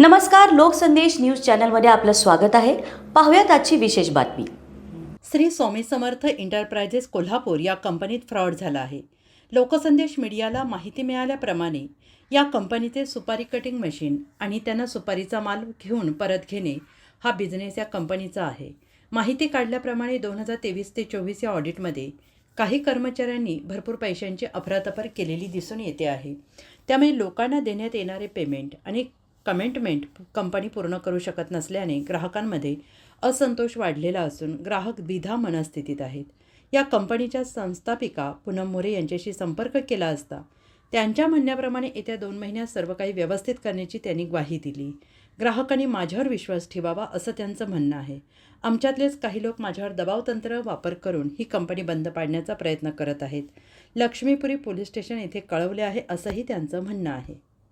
नमस्कार लोकसंदेश न्यूज चॅनलमध्ये आपलं स्वागत आहे. पाहूयात आजची विशेष बातमी. श्री स्वामी समर्थ इंटरप्रायझेस कोल्हापूर या कंपनीत फ्रॉड झाला आहे. लोकसंदेश मीडियाला माहिती मिळाल्याप्रमाणे या कंपनीचे सुपारी कटिंग मशीन आणि त्यांना सुपारीचा माल घेऊन परत घेणे हा बिझनेस या कंपनीचा आहे. माहिती काढल्याप्रमाणे दोन हजार तेवीस ते चोवीस या ऑडिटमध्ये काही कर्मचाऱ्यांनी भरपूर पैशांची अफरातफर केलेली दिसून येते आहे. त्यामुळे लोकांना देण्यात येणारे पेमेंट आणि कमेंटमेंट कंपनी पूर्ण करू शकत नसल्याने ग्राहकांमध्ये असंतोष वाढलेला असून ग्राहक द्विधा मनस्थितीत आहेत. या कंपनीच्या संस्थापिका पूनम मोरे यांच्याशी संपर्क केला असता त्यांच्या म्हणण्याप्रमाणे येत्या दोन महिन्यात सर्व काही व्यवस्थित करण्याची त्यांनी ग्वाही दिली. ग्राहकांनी माझ्यावर विश्वास ठेवावा असं त्यांचं म्हणणं आहे. आमच्यातलेच काही लोक माझ्यावर दबावतंत्र वापर करून ही कंपनी बंद पाडण्याचा प्रयत्न करत आहेत. लक्ष्मीपुरी पोलीस स्टेशन येथे कळवले आहे असंही त्यांचं म्हणणं आहे.